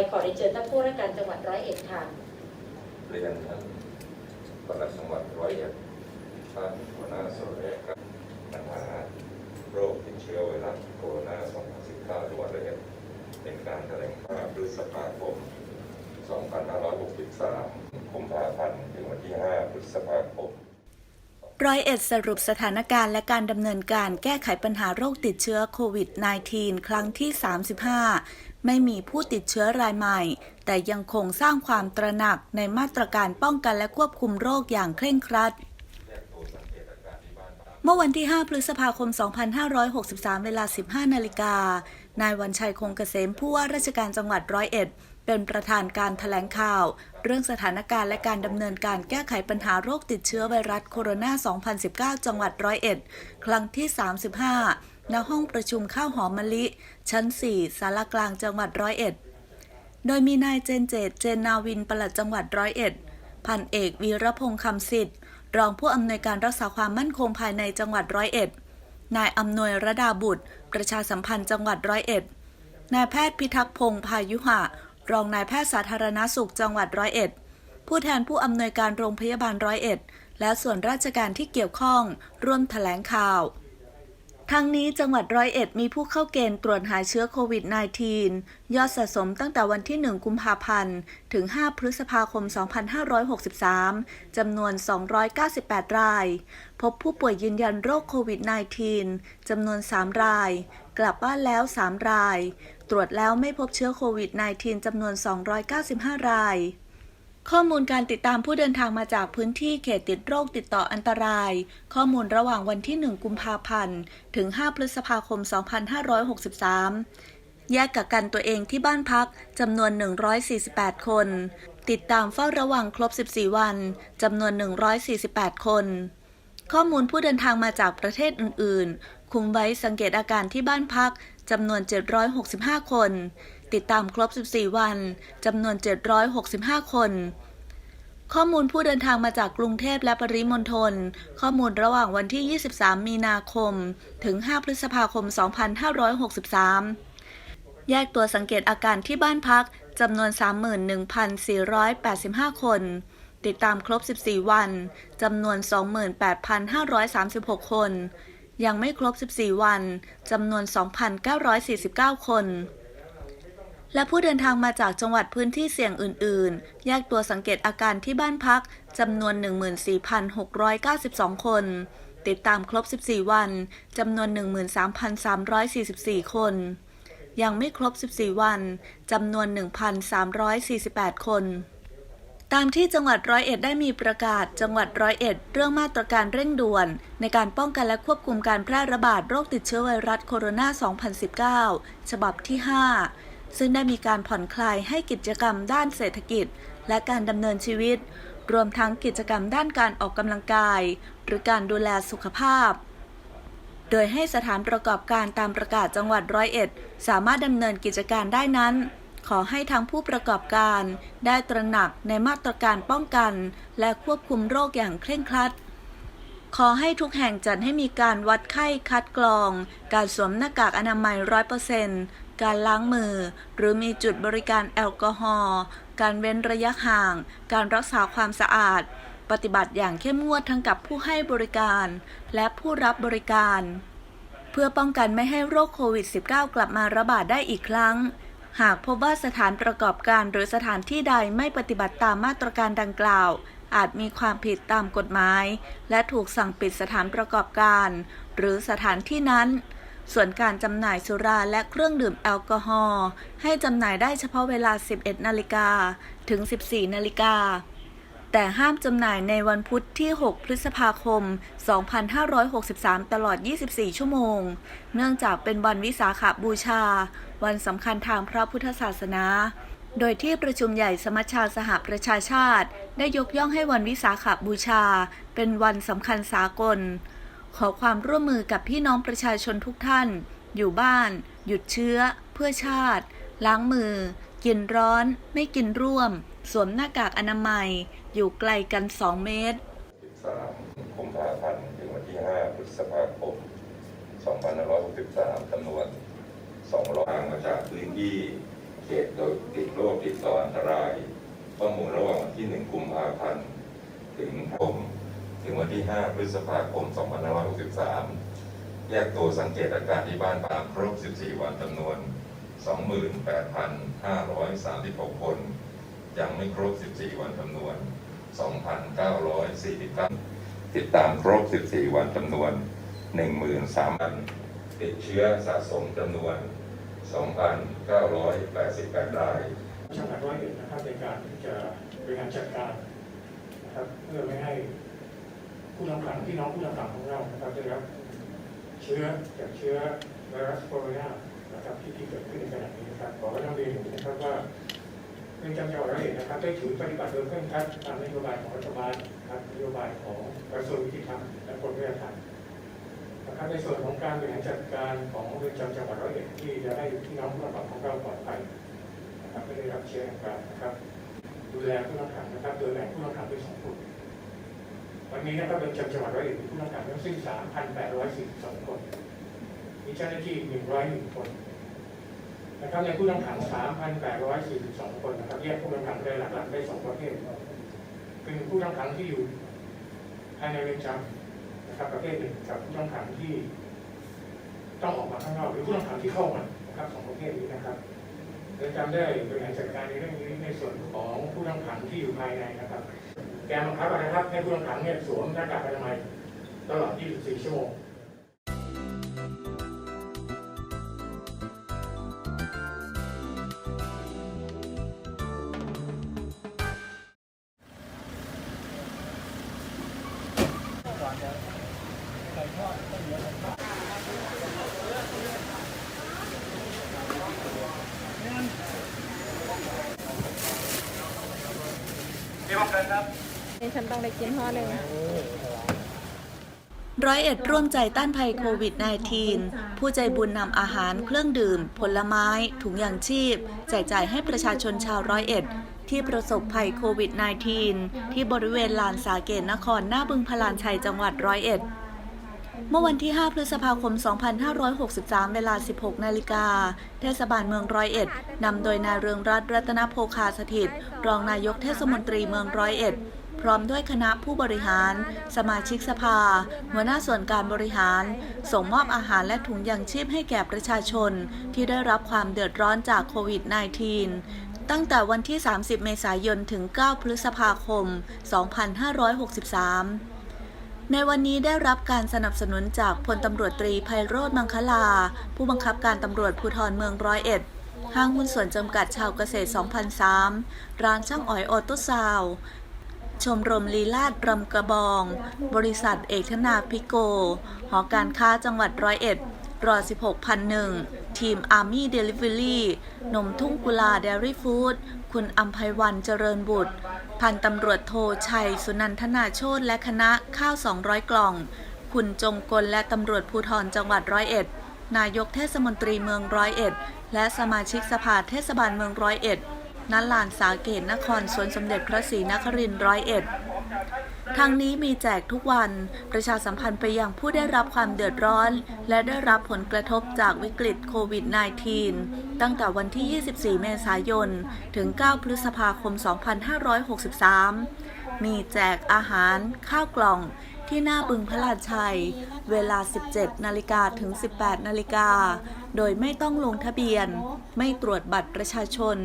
ไปขอเรียนเชิญท่านผู้ว่าราชการจังหวัดร้อยเอ็ดค่ะเรียนท่านปลัดจังหวัดร้อยเอ็ดท่านหัวหน้าส่วนราชการปัญหาโรคติดเชื้อไวรัสโคโรนา2019จังหวัดร้อยเอ็ดเป็นการแถลงข่าวพฤษภาคม2563กุมภาพันธ์ถึงวันที่ 5 พฤษภาคมร้อยเอ็ดสรุปสถานการณ์และการดำเนินการแก้ไขปัญหาโรคติดเชื้อโควิด -19 ครั้งที่ 35 ไม่มีผู้ติดเชื้อรายใหม่ แต่ยังคงสร้างความตระหนักในมาตรการป้องกันและควบคุมโรคอย่างเคร่งครัด เมื่อวันที่ 5 พฤษภาคม 2563 เวลา 15 นาฬิกา นายวันชัยคงเกษมผู้ว่าราชการจังหวัดร้อยเอ็ด เป็นประธานการถแถลงข่าว เรื่องสถานการณ์และการดำเนินการแก้ไขปัญหาโรคติดเชื้อไวรัสโคโรนา 2019 จังหวัดร้อยเอ็ด ครั้งที่ 35 ณห้องประชุมข้าวหอมมะลิ ชั้น 4 สารกลางจังหวัดร้อยเอ็ด โดยมีนายเจนเจตเจนนาวินปลัดจังหวัดร้อยเอ็ด พันเอกวีรพงษ์คำสิทธิ์ รองผู้อำนวยการรักษาความมั่นคงภายในจังหวัดร้อยเอ็ด นายอำนวยระดาบุตร ประชาสัมพันธ์จังหวัดร้อยเอ็ด นายแพทย์พิทักษ์พงษ์พายุหะ รองนายแพทย์สาธารณาสุขจังหวัดร้อยเอ็ด ผู้แทนผู้อำนวยการโรงพยาบาลร้อยเอ็ด และส่วนราชการที่เกี่ยวข้อง ร่วมแถลงข่าว ทั้งนี้จังหวัดร้อยเอ็ดมีผู้เข้าเกณฑ์ตรวจหาเชื้อโควิด -19 ยอดสะสมตั้งแต่วันที่ 1 กุมภาพันธ์ ถึง 5 พฤษภาคม 2563 จำนวน 298 ราย พบผู้ป่วยยืนยันโรคโควิด -19 จำนวน 3 ราย กลับบ้านแล้ว 3 ราย ตรวจแล้วไม่พบเชื้อโควิด -19 จำนวน 295 ราย ข้อมูลการติดตามผู้เดินทางมาจากพื้นที่เขตติดโรคติดต่ออันตราย ข้อมูลระหว่างวันที่ 1 กุมภาพันธ์ ถึง 5 พฤษภาคม 2563 แยกกักกันตัวเองที่บ้านพักจำนวน 148 คน ติดตามเฝ้าระวังครบ 14 วันจำนวน 148 คน ข้อมูลผู้เดินทางมาจากประเทศอื่น ๆ คุมไว้สังเกตอาการที่บ้านพักจำนวน 765 คน ติดตามครบ 14 วันจำนวน 765 คน ข้อมูลผู้เดินทางมาจากกรุงเทพและปริมณฑล ข้อมูลระหว่างวันที่ 23 มีนาคม ถึง 5 พฤษภาคม 2563 แยกตัวสังเกตอาการที่บ้านพักจำนวน 31,485 คน ติดตามครบ 14 วันจำนวน 28,536 คน ยังไม่ครบ 14 วันจำนวน 2,949 คน และผู้เดินทางมาจากจังหวัดพื้นที่เสี่ยงอื่น ๆ แยกตัวสังเกตอาการที่บ้านพักจำนวน 14,692 คน ติดตามครบ 14 วันจำนวน 13,344 คน ยังไม่ครบ 14 วันจำนวน 1,348 คนตามที่จังหวัดร้อยเอ็ดได้มีประกาศจังหวัดร้อยเอ็ดเรื่องมาตรการเร่งด่วน ในการป้องกันและควบคุมการแพร่ระบาดโรคติดเชื้อไวรัสโคโรนา 2019 ฉบับที่ 5 ซึ่งได้มีการผ่อนคลายให้กิจกรรมด้านเศรษฐกิจ และการดำเนินชีวิต รวมทั้งกิจกรรมด้านการออกกำลังกาย หรือการดูแลสุขภาพ โดยให้สถานประกอบการตามประกาศจังหวัดร้อยเอ็ด สามารถดำเนินกิจการได้นั้น ขอให้ทางผู้ประกอบการ ได้ตระหนักในมาตรการป้องกัน และควบคุมโรคอย่างเคร่งครัดขอให้ทุกแห่งจัดให้มีการวัดไข้คัดกรอง การสวมหน้ากากอนามัยร้อยเปอร์เซ็นต์ การล้างมือ หรือมีจุดบริการแอลกอฮอล์การเว้นระยะห่าง การรักษาความสะอาด ปฏิบัติอย่างเข้มงวดทั้งกับผู้ให้บริการ และผู้รับบริการ เพื่อป้องกันไม่ให้โรคโควิด -19 กลับมาระบาดได้อีกครั้ง หากพบว่าสถานประกอบการหรือสถานที่ใดไม่ปฏิบัติตามมาตรการดังกล่าวอาจมีความผิดตามกฎหมาย และถูกสั่งปิดสถานประกอบการ หรือสถานที่นั้น ส่วนการจำหน่ายสุราและเครื่องดื่มแอลกอฮอล์ให้จำหน่ายได้เฉพาะเวลา 11 นาฬิกาถึง 14 นาฬิกา แต่ห้ามจำหน่ายในวันพุธที่ 6 พฤษภาคม 2563 ตลอด 24 ชั่วโมง เนื่องจากเป็นวันวิสาขบูชา วันสำคัญทางพระพุทธศาสนาโดยที่ประชุมใหญ่สมัชชาสหประชาชาติ ได้ยกย่องให้วันวิสาขบูชา เป็นวันสำคัญสากล ขอความร่วมมือกับพี่น้องประชาชนทุกท่าน อยู่บ้าน หยุดเชื้อ เพื่อชาติ ล้างมือ กินร้อน ไม่กินร่วม สวมหน้ากากอนามัย อยู่ไกลกัน 2 เมตร13กุมภาพันธ์ถึงวันที่ 5 พฤษภาคม 2563จำนวน200ทางมาจากพื้นที่เหตุโดยติดโรคติดต่ออันตราย ข้อมูลระหว่างวันที่ 1 กุมภาพันธ์ถึงผม ถึงวันที่ 5 พฤษภาคม 2563 แยกตัวสังเกตอาการที่บ้านตามครบ 14 วันจำนวน 28,536 คน ยังไม่ครบ 14 วันจำนวน 2,949 ติดตามครบ 14 วันจำนวน 13,000 ติดเชื้อสะสมจำนวน 2,988 รายจังหวัดร้อยเอ็ดนะครับในการที่จะบริหารจัดการนะครับเพื่อไม่ให้ ผู้ต้องขังพี่น้องผู้ต้องขังของเรานะครับได้รับเชื้อจากเชื้อไวรัสโคโรนานะครับที่ที่เกิดขึ้นในขณะนี้นะครับขอให้นำเรียนอย่างนี้นะครับว่าเรือนจำจังหวัดร้อยเอ็ดนะครับได้ถือปฏิบัติโดยเคร่งครัดตามนโยบายของรัฐบาลนะครับนโยบายของกระทรวงยุติธรรมและกรมราชทัณฑ์นะครับในส่วนของการบริหารจัดการของเรือนจำจังหวัดร้อยเอ็ดที่จะให้พี่น้องผู้ต้องขังของเราปลอดภัยนะครับไม่ได้รับเชื้อต่างๆนะครับดูแลผู้ต้องขังนะครับโดยแบ่งผู้ต้องขังเป็นสองกลุ่ม วันนี้นะครับเป็นจังหวัดร้อยเอ็ดผู้ต้องขังทั้งสิ้น3,842 คน มีเจ้าหน้าที่ 101 คน นะครับในผู้ต้องขัง 3,842 คนนะครับแยกผู้ต้องขังได้หลักๆได้สองประเภทเป็นผู้ต้องขังที่อยู่ภายในเรือนจำนะครับประเภทหนึ่งกับผู้ต้องขังที่ต้องออกมาข้างนอกหรือผู้ต้องขังที่เข้ามานะครับสองประเภทนี้นะครับเรือนจำได้บริหารจัดการในเรื่องนี้ในส่วนของผู้ต้องขังที่อยู่ภายในนะครับ แกนบังคับนะครับให้ผู้ต้องขังเนี่ยสวมหน้ากากอนามัยตลอด 24 ชั่วโมงเรียบร้อยครับ นี่ฉันต้องได้กินห่อหนึ่งร้อยเอ็ดร่วมใจต้านภัยโควิด -19 ผู้ใจบุญนำอาหารเครื่องดื่ม ผลไม้ ถุงยางชีพแจกจ่ายให้ประชาชนชาวร้อยเอ็ด ที่ประสบภัยโควิด -19 ที่บริเวณลานสาเกตนครหน้าบึงพลานชัยจังหวัดร้อยเอ็ดเมื่อวันที่ 5 พฤษภาคม 2563 เวลา 16 นาฬิกา เทศบาลเมืองร้อยเอ็ด นำโดยนายเรืองรัตน์รัตนโภคาสถิต รองนายกเทศมนตรีเมืองร้อยเอ็ด พร้อมด้วยคณะผู้บริหาร สมาชิกสภา หัวหน้าส่วนการบริหาร ส่งมอบอาหารและถุงยางชีพให้แก่ประชาชน ที่ได้รับความเดือดร้อนจากโควิด -19 ตั้งแต่วันที่ 30 เมษายน ถึง 9 พฤษภาคม 2563ในวันนี้ได้รับการสนับสนุนจากพลตำรวจตรีไพโรธมังคลา ผู้บังคับการตำรวจภูธรเมืองร้อยเอ็ด ห้างหุ้นส่วนจำกัดชาวเกษตร 2003 ร้านช่างอ๋อยออโต้ซาว ชมรมลีลาดรำกระบอง บริษัทเอกธนาพิโก หอการค้าจังหวัดร้อยเอ็ดรอ16,001ทีมอาร์มี่เดลิเวอรี่นมทุ่งกุลาเดลี่ฟู้ดคุณอัมภัยวันเจริญบุตร พันตำรวจโทชัย สุนันทนาโชตและคณะข้าว 200 กล่อง คุณจงกลและตำรวจภูธรจังหวัดร้อยเอ็ด นายกเทศมนตรีเมืองร้อยเอ็ด และสมาชิกสภาเทศบาลเมืองร้อยเอ็ด ณลานสาเกตนครสวนสมเด็จพระศรีนครินทร์ร้อยเอ็ดทางนี้มีแจกทุกวันประชาสัมพันธ์ไปยังผู้ได้รับความเดือดร้อน และได้รับผลกระทบจากวิกฤตโควิด -19 ตั้งแต่วันที่ 24 เมษายน ถึง 9 พฤษภาคม 2563 มีแจกอาหาร ข้าวกล่องที่หน้าบึงพระลาชัย เวลา 17 นาฬิกาถึง 18 นาฬิกา โดยไม่ต้องลงทะเบียน ไม่ตรวจบัตรประชาชน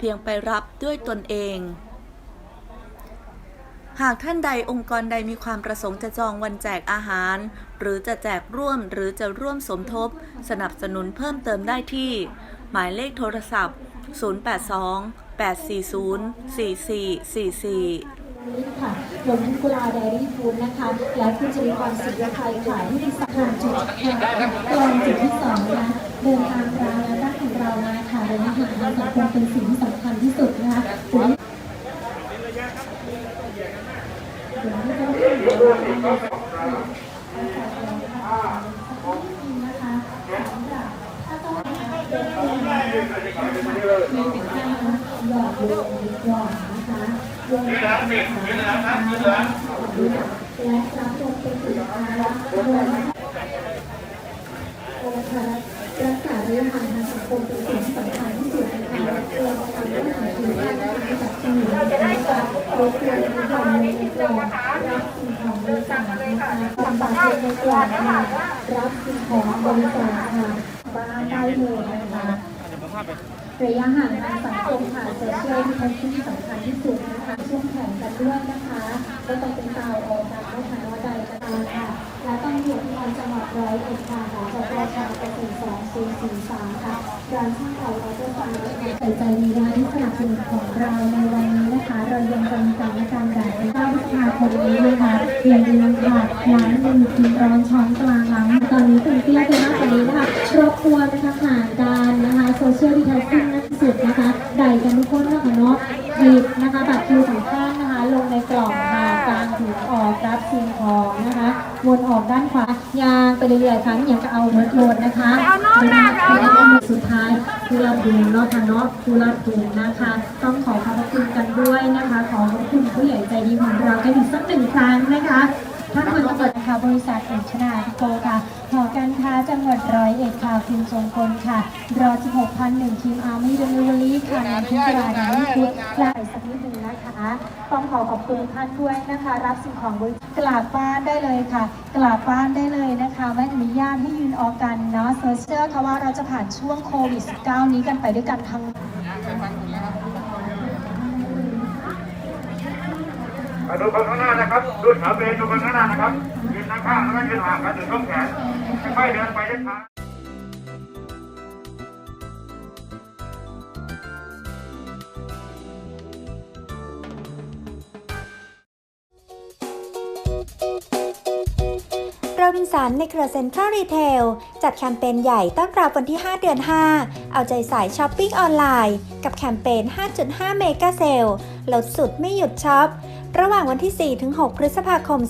เพียงไปรับด้วยตนเอง หากท่านใดองค์กรใดมีความประสงค์จะจองวันแจกอาหาร หรือจะแจกร่วมหรือจะร่วมสมทบ สนับสนุนเพิ่มเติมได้ที่ หมายเลขโทรศัพท์ 082 840 4444นี้ค่ะนมกุลาไดรี่ฟู้ดนะคะ และคุณจริพรศิลป์ไทยขายที่สถานจุดกลองจุดที่สองนะเดินทางร้านและรักของเรามาค่ะโดยอาหารสังคมเป็นสิ่ง รักษาระยะห่างทางสังคมเป็นสิ่งที่สำคัญที่สุดนะคะเราทำให้สังคมมีการจัดสรรและควบคุมความในองค์กร บสิ่งของบริจาคนะคะลำบากในกล่องค่ะรับสิ่งของบริจาคค่ะบ้านได้เลยนะคะระยะห่างทางสังคมค่ะจะช่วยที่เป็นที่สำคัญที่สุดนะคะช่วงแข่งกันด้วยนะคะ ก็ต้องเป็นเตาออกจากไม่ทันว่าใดก็ตาค่ะ และต้องอยู่ที่จังหวัดร้อยเอ็ดค่ะหอจกชเกษตรสองศูนย์สี่สามค่ะร้านช่างเก่าออโต้ไฟล์ใส่ใจดีนะคะที่สนับสนุนของเราในวันนี้นะคะ เรายังจะมีการการณ์แบบใน9พฤษภาคมนี้นะคะอย่าลืมค่ะร้านหนึ่งทีร้อนช้อนกลางหลังตอนนี้เป็นเตี้ยไปมากกว่านี้นะคะรบกวนนะคะห่างกันนะคะโซเชียลดีแทสซิ่งนะที่สุดนะคะใดกันทุกคนนะคะเนาะหยิบนะคะบัต อกรับสิ่งของนะคะวนออกด้านขวายางไปเรื่อยๆค่ะอย่างจะเอาเมิร์ดโหลดนะคะเอาน้องนะเอาน้องสุดท้ายผู้รับดูเนาะค่ะเนาะผู้รับดูนะคะ ต้องขอขอบคุณกันด้วยนะคะ ขอขอบคุณผู้ใหญ่ใจดีของเรากันอีกสักหนึ่งครั้งนะคะท่านผู้ตำรวจค่ะบริษัทเอกชนาธิโกค่ะ จังหวัดร้อยเอ็ดค่ะคุณทรงพลค่ะ รอ 16,001 ทีมอาร์มี่เดลิเวอรี่ค่ะนพิจารณาที่พุทธละอีกสักนิดหนึ่งนะคะ ต้องขอขอบคุณท่านด้วยนะคะ รับสิ่งของบริกลับบ้านได้เลยค่ะกลับบ้านได้เลยนะคะไม่อนุญาตให้ยืนออกกันเนาะโซอร์เชียลค่ะว่าเราจะผ่านช่วงโควิด -19 นี้กันไปด้วยกันทั้งดูคนข้างหน้านะครับ ดูขาเบนดูคนข้างหน้านะครับ ข้างๆแล้วก็ยืนห่างกันถึงช่วงแขนค่อยๆเดินไปช้าโรบินสันในเครือเซ็นทรัลรีเทลจัดแคมเปญใหญ่ต้อนรับวันที่ 5 เดือน 5 เอาใจสายช้อปปิ้งออนไลน์ กับแคมเปญ 5.5 เมกะเซลลดสุดไม่หยุดช็อป ระหว่างวันที่4-6พฤษภาคม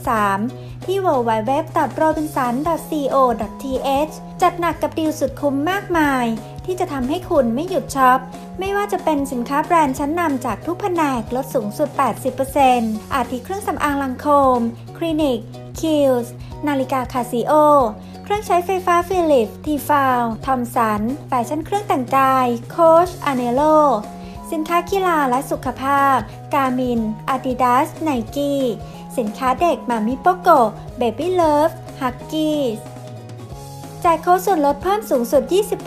2563 ที่ www.robinson.co.th จัดหนักกับดีลสุดคุ้มมากมาย ที่จะทำให้คุณไม่หยุดช็อป ไม่ว่าจะเป็นสินค้าแบรนด์ชั้นนำจากทุกแผนกลดสูงสุด 80%อาทิเครื่องสำอางลังโคม คลินิก คิลส์ นาฬิกาคาซิโอ เครื่องใช้ไฟฟ้าฟิลิป ทีฟาว ทอมสัน แฟชั่นเครื่องแต่งกาย โคชอเนโล สินค้ากีฬาและสุขภาพ กามิน อาดิดาส ไนกี้ สินค้าเด็กมามิโปโกเบบี้เลิฟ ฮักกี้จ่ายโค้ดส่วนลดเพิ่มสูงสุด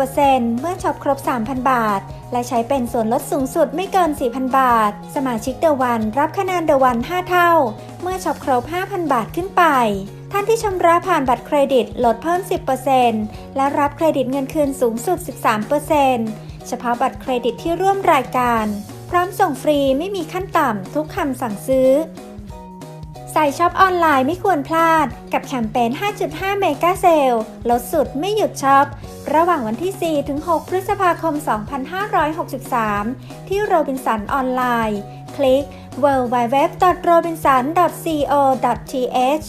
20%เมื่อช็อปครบ 3,000 บาท และใช้เป็นส่วนลดสูงสุดไม่เกิน 4,000 บาท สมาชิกเดอะวันรับคะแนนเดอะวัน 5 เท่า เมื่อช็อปครบ 5,000 บาทขึ้นไป ท่านที่ชำระผ่านบัตรเครดิตลดเพิ่ม 10%และรับเครดิตเงินคืนสูงสุด 13% เฉพาะบัตรเครดิตที่ร่วมรายการ พร้อมส่งฟรีไม่มีขั้นต่ำทุกคำสั่งซื้อใส่ช็อปออนไลน์ไม่ควรพลาด กับแคมเปญ 5.5 เมกะเซลลดสุดไม่หยุดช็อป ระหว่างวันที่ 4 ถึง 6 พฤษภาคม 2563 ที่โรบินสันออนไลน์ คลิก www.robinson.co.th